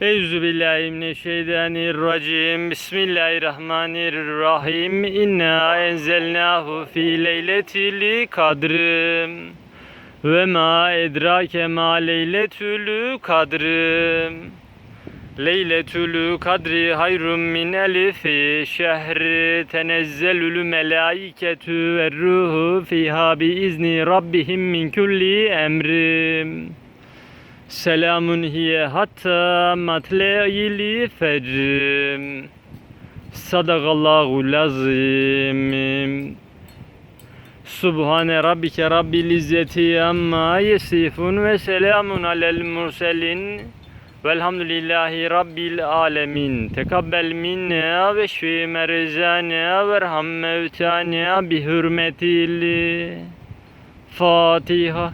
Euzu billahi mineşşeytanirracim. Bismillahirrahmanirrahim. İnna enzelnahu fi leyletil kadr. Ve ma edrake ma leyletül kadr. Leyletül kadri hayrun min elifi şehri tenezzelül melaiketü ve ruhu fiha bi izni rabbihim min kulli emrim. Selamun hiye hatta matle'il fecr. Sadakallahu lazim. Subhane rabbike rabbil izzeti amma yesifun ve selamun alel murselin. Velhamdülillahi rabbil alemin. Tekabbel minna ve şfi merzana ve erham mevtana bi hürmetil Fatiha.